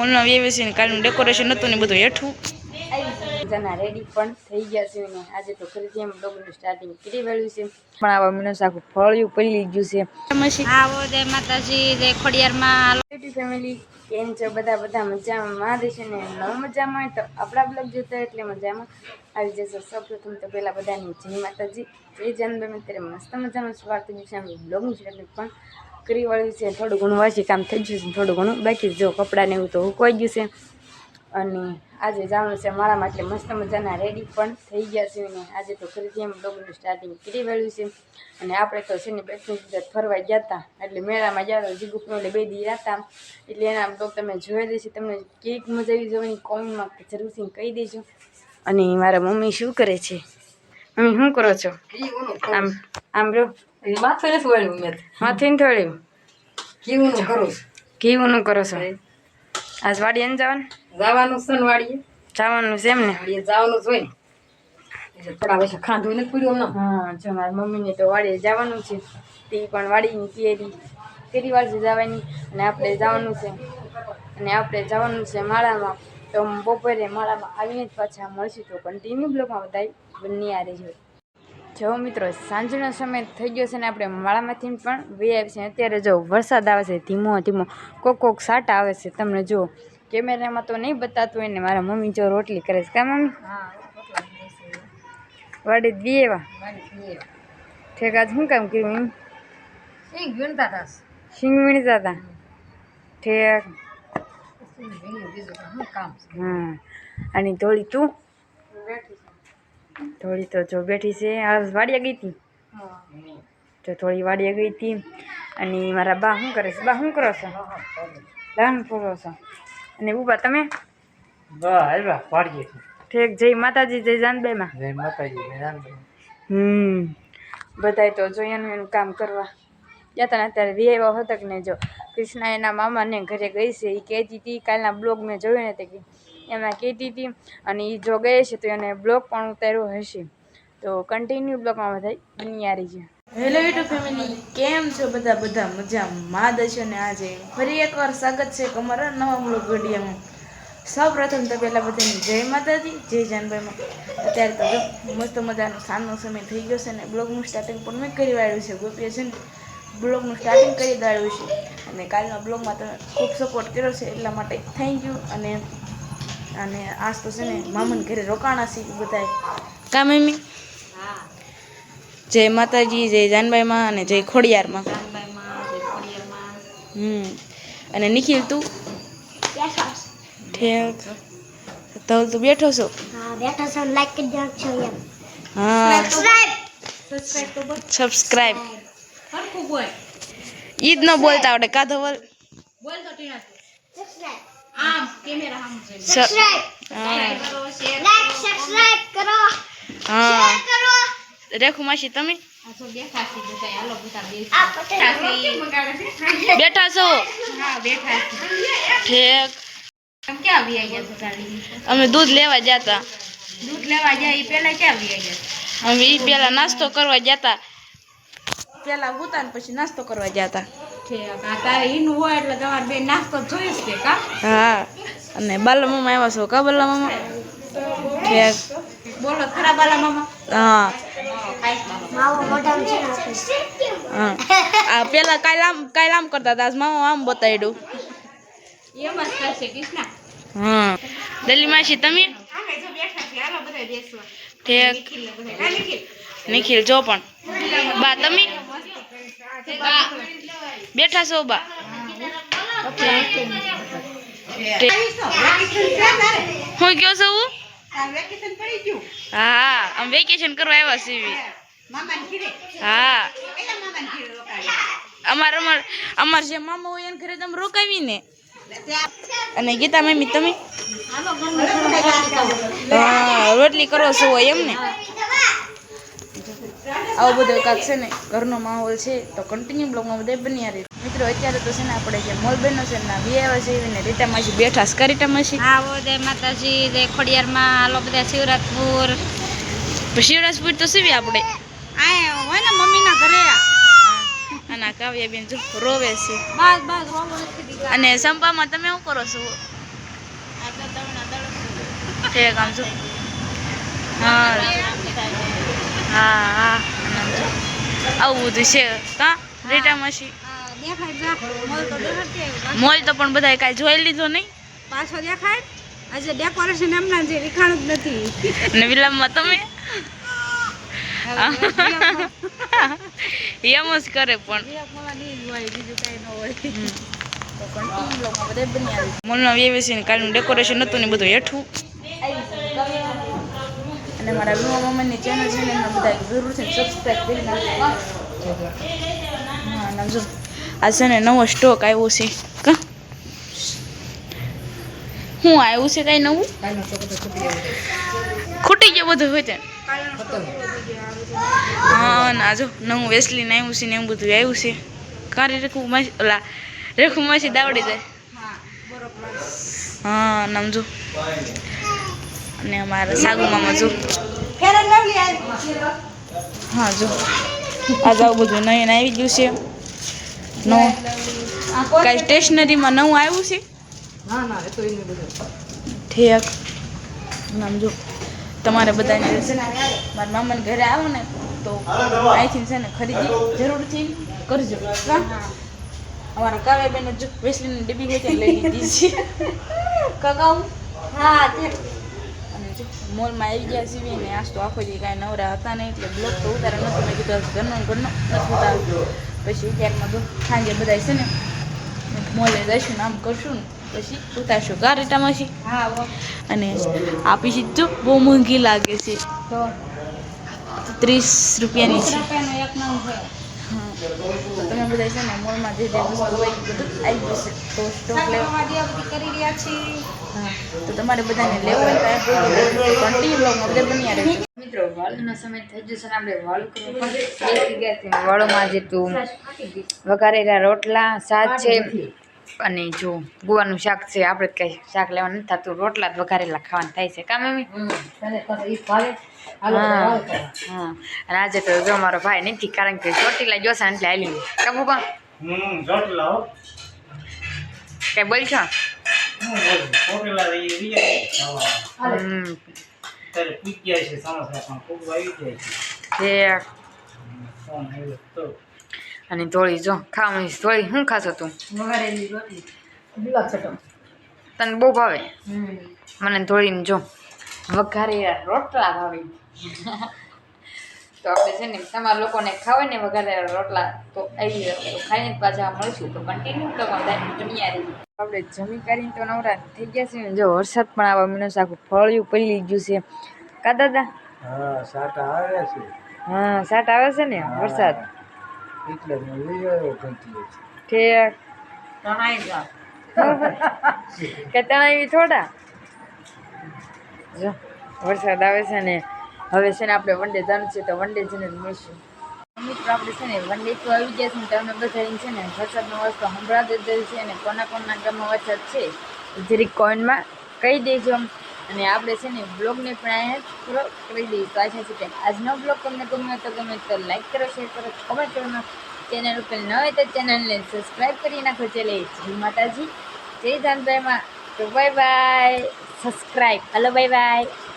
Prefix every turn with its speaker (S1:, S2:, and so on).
S1: મોલમાં વેવે છે ને કાલનું ડેકોરેશન હતું ને બધું હેઠું.
S2: બધાના રેડી પણ થઈ ગયા છે ને. આજે તો ફરીથી એમ બ્લોગનું સ્ટાર્ટિંગ કરી વાળ્યું છે. પણ આવા મનસ આખું ફળિયું પડી ગયું છે.
S3: આવો જય માતાજી જય ખોડિયારમાં.
S2: યુટ્યુબ ફેમિલી કેમ છે? બધા બધા મજામાં માં છે ને? ન મજામાં હોય તો આપણા બ્લોગ જોતા એટલે મજામાં. આવી જશે. સૌપ્રથમ તો પહેલાં બધાની જય માતાજી જય જાનભાઈ અત્યારે મસ્ત મજામાં સ્વાર્થ છે. અમે બ્લોગનું સ્ટાર્ટિંગ પણ કરી વાળ્યું છે થોડું ઘણું વાંચી કામ થઈ ગયું છે થોડું ઘણું. બાકી જો કપડાને એવું તો હુકવાઈ ગયું છે. અને આજે જવાનું છે મારા માટે મસ્ત મજાના રેડી પણ થઈ ગયા છે ને. આજે તો ફરીથી એમ બ્લોગનું સ્ટાર્ટિંગ કરી વાળ્યું છે. અને આપણે તો છે ને બે ફરવા ગયા હતા એટલે મેળામાં ગયા હતા જીગુપનો એટલે બે દી હતા એટલે એના બ્લોગ તમે જોઈ દેશે તમને કેક મજા આવી જવાની. કોમેન્ટમાં જરૂરથી કહી દેજો. અને મારા મમ્મી શું કરે છે? મમ્મી શું કરો છો? આમ આમ રો.
S4: માથે નથી વળ્યું મેં
S2: માથે થોડ્યું
S4: કેવું કરું
S2: કેવું કરો છો? આજ વાડી ને જવાનું?
S4: જવાનું છે ને વાડીએ?
S2: જવાનું છે એમ ને?
S4: વાડીએ જવાનું એટલે થોડા વર્ષે ખાધું નથી પૂર્યું હમણાં.
S2: હા જો મારી મમ્મીને તો વાડીએ જવાનું છે. તે પણ વાડીની તૈયારી. કેટલી વાર છે જવાની અને આપણે જવાનું છે. અને આપણે જવાનું છે માળામાં. તો બપોરે માળામાં આવીને જ પાછા મળશું તો કન્ટિન્યુ બ્લોગમાં બધા બંને આ રહેજો. જો મિત્રો સાંજનો સમય થઈ ગયો છે ને આપણે માળામાંથી પણ વે આવી છે અત્યારે જો વરસાદ આવે છે ધીમો ધીમો કોક કોક સાટા આવે છે. તમને જો કેમેરામાં તો નહીં બતાતું હોય ને મારા મમ્મી જો રોટલી કરે છે. કા મમ્મી? વાડી દીએ એવા? ઠેક આજ શું કામ કર્યું શિંગ
S4: સિંગ વીણતા હતા
S2: શીંગ વીણતા હતા ઠેક. હા અને ધોળી તું? ધોળી તો જો બેઠી છે. આ વાડિયા ગઈ હતી. તો થોડી વાડિયા ગઈ હતી. અને મારા બા શું કરે છે? બા શું કરો છો? લાન ફોરો છો? અને ઊભા તમે? ઠેક જય માતાજી જય જાનબાઈમાં.
S5: જય માતાજી જય રામદેવ.
S2: હમ બધાય તો જોઈએ એનું એનું કામ કરવા. ગયા તને અત્યારે વિવાહ હતા કે નહીં જો. કૃષ્ણા એના મામાને ઘરે ગઈ છે. એ કહેતી હતી કાલના બ્લોગ મેં જોયો ને તે કે એમાં કહેતી હતી અને એ જો ગઈ છે તો એને બ્લોગ પણ ઉતાર્યો હશે. તો કન્ટિન્યુ બ્લોગમાં બધા બની છે.
S1: હેલો યુટ્યુબ ફેમિલી કેમ છો બધા? બધા મજા માદ દશો ને આજે ફરી એકવાર સ્વાગત છે અમારા નવા બ્લોગ વિડીયોમાં. સૌ પ્રથમ તો પહેલાં બધાની જય માતાજી, જય જાનભાઈમાં. અત્યારે તો મસ્ત મજાનો સાંજનો સમય થઈ ગયો છે ને બ્લોગનું સ્ટાર્ટિંગ પણ મેં કરી વાળ્યું છે. ગોપીએ છે ને બ્લોગનું સ્ટાર્ટિંગ કરી દાળ્યું છે. અને કાલના બ્લોગમાં તમે ખૂબ સપોર્ટ કર્યો છે એટલા માટે થેન્ક યુ અને અને આજ તો છે ને મામાને ઘરે રોકાણા છે બધાય. કા મમ્મી? જય માતાજી જય જાનબાઈમાં અને જય ખોડિયારમાં. હમ. અને નિખિલ તું? ઠેક તો. તું બેઠો છો?
S3: હા બેઠા છો. લાઈક કરી નાખજો એમ.
S1: હા.
S3: સબસ્ક્રાઇબ
S1: સબસ્ક્રાઇબ ઈ જ ન બોલતા આવડે. કા ધવલ સ- હા.
S3: લાઈક સબસ્ક્રાઇબ કરો
S1: હા.
S3: કરો.
S1: રેખુ માસી તમે? બેઠા છો ઠેક. અમે દૂધ લેવા જતા.
S3: દૂધ લેવા જાય એ પહેલા ક્યાં આવી ગયા
S1: અમે ઈ પેલા નાસ્તો કરવા જતા. પેલા ઉતા ને પછી નાસ્તો કરવા જતા.
S3: તારે ઈનું હોય એટલે તમારે બે નાસ્તો જોઈશ કે કા?
S1: હા. અને બાલા મામા આવ્યા છો કા બાલા મામા?
S3: બોલો ખરા બાલા મામા?
S1: હા. હા. આ પેલા કાલ આમ કાલ આમ કરતા હતા આજ મામા આમ બતાવ્યું
S3: એમ જ કરશે કૃષ્ણા.
S1: હા. દલી માસી તમે? ઠેક નિખિલ જો પણ. બા તમે? બેઠા છો બા. હું કયો છો હું? હા આમ વેકેશન કરવા આવ્યા સીવી હા. અમાર અમાર અમાર જે મામા હોય એને ઘરે તમે રોકાવી ને અને ગીતા મમ્મી તમે? હા રોટલી કરો છો હોય એમ ને? આવો બધો કાંક છે ને ઘરનો માહોલ છે તો કન્ટિન્યુ બ્લોગમાં બધે બની રહે. મિત્રો અત્યારે તો છે ને આપણે જે મોલ બહેનો છે ને બે આવ્યા છે ને રીટા માસી બેઠા છે. રીટા માસી?
S3: આવો જય માતાજી જય ખોડિયારમાં આલો બધા શિવરાજપુર.
S1: શિવરાજપુર તો સીવી આપણે
S3: આ હોય ને મમ્મીના ઘરે.
S1: અને કાવ્યાબેન જો રોવે છે.
S3: બસ બસ રોવો નથી
S1: અને સંપામાં તમે શું કરો છો. ઠેક આમ જો. હા. હા હા. આવું બધું છે. કા? રેટા માસી.
S3: મોલ તો
S1: પણ બધા કાંઈ જોઈ લીધો નહીં.
S3: પાછો દેખાય. આજે ડેકોરેશન એમના જે વિખાણું જ નથી.
S1: ને વિલામમાં તમે? એમ જ કરે પણ. મોલમાં વ્યવસાય કાલનું ડેકોરેશન હતું ને બધું હેઠું. અને મારા વિમા મમ્મીની ચેનલ છે ને એમાં બધા જરૂરથી સબસ્ક્રાઈબ કરી નાખજો. આ છે ને નવો સ્ટોક આવ્યો છે. કા? શું આવ્યું છે કાંઈ નવું? ખૂટી ગયું બધું હોય ત્યાં હા ના જો નવું વેસલીન આવ્યું છે ને એવું બધું આવ્યું છે. કારે રેખું માસી ઓલા રેખું માસી દાવડી જાય. હા નામ જો. અને અમારા સાગુમામાં જો. હા જો. આ જાવ બધું નવીન આવી ગયું છે. નો. કાંઈ સ્ટેશનરીમાં નવું આવ્યું છે. ઠેક. નામ જો. તમારે બધાને છે ને મારા મામાને ઘરે આવો ને તો અહીંથી છે ને ખરીદી જરૂરથી કરજો. હા. અમારા કાવ્યાબેન જો વેસલીની ડબ્બી હોય લઈ લીધી છે. કગાઉ
S3: હા
S1: મોલમાં આવી ગયા છીએ ને આજ તો આખો દી કાંઈ નવરા હતા નહીં એટલે બ્લોક તો ઉતારે નહોતો મેં કીધું ઘરનો ઘરનો નથી ઉતાર્યો પછી ત્યારમાં જો સાંજે બધા છે ને મોલે જઈશું ને આમ કરશું ને પછી ઉતારશું. કા છે
S3: હા
S1: અને આપી છે જો બહુ મોંઘી લાગે છે.
S3: તો?
S1: ત્રીસ રૂપિયાની છે. તો તમે બધા છે ને મોલમાં જે જે વસ્તુ હોય બધું આવી જશે. તો સ્ટોક લેવા.
S3: કરી રહ્યા છીએ.
S1: તો તમારે બધાને લેવું હોય તો કન્ટિન્યુ બ્લોગમાં બધા બન્યા રહેજો
S2: મિત્રો વાળનો સમય થઈ જશે ને આપણે વાળું કરવું પણ બેસી ગયા છે. વાળુમાં જે તું વઘારેલા રોટલા શાક છે અને જો ગુવાનું શાક છે આપણે કંઈ શાક લેવાનું નથી થતું. રોટલા જ વઘારેલા ખાવાનું થાય છે. કામ એમ હા. હા. અને આજે તો જો મારો ભાઈ નથી કારણ કે ચોટીલા જોશે એટલે હાલી કા પપ્પા?
S5: હમ
S2: કઈ બોલ છો
S5: હું બોલું ચોટેલા એ રિયા ખાવા
S2: હમ
S5: ત્યારે પૂજ જાય છે સમોસા પણ ખૂબ આવી જાય છે ફોન આવ્યો તો
S2: અને ધોળી જો, ખાવાની ધોળી, શું ખાશો તું? તને બહુ ભાવે? મને ધોળીને જો. વઘારેલા રોટલા ભાવે. તો આપણે છે ને, તમારા લોકોને ખાવે ને વઘારેલા રોટલા, તો આવી ખાઈને પાછા મળશું. તો કન્ટિન્યુ તો દુનિયા રહી આપણે જમી કરીને તો નવરા થઈ ગયા છે ને જો વરસાદ પણ આવવા મીનો આખું ફળિયું પડી ગયું છે. કા દાદા?
S5: હા સાટા આવે છે.
S2: હા સાટ આવે છે ને વરસાદ?
S5: એટલે હું લઈ આવ્યો ઘંટી
S2: ઠેક.
S4: તણાઈ જા.
S2: કે તણાવી થોડા? જો વરસાદ આવે છે ને હવે છે ને આપણે વનડે જવાનું છે તો વનડે જઈને જ મળશું. મિત્રો આપણે છે ને વનડે તો આવી ગયા છે ને તમે બધા છે ને વરસાદનો વસ્તુ સંભળાતો જ છે ને કોના કોના ગામમાં વરસાદ છે જરીક કોઈનમાં કહી દેજો અને આપણે છે ને બ્લોગને પણ અહીંયા પૂરો કરી દઈએ. તો આશા છે કે આજનો બ્લોગ તમને ગમ્યો તો ગમે તો લાઈક કરો, શેર કરો કમેન્ટ કરો. ચેનલ ઉપર ન હોય તો ચેનલને સબસ્ક્રાઈબ કરી નાખો. ચાલે, જય માતાજી, જય જાનભાઈમાં તો bye bye subscribe hello bye bye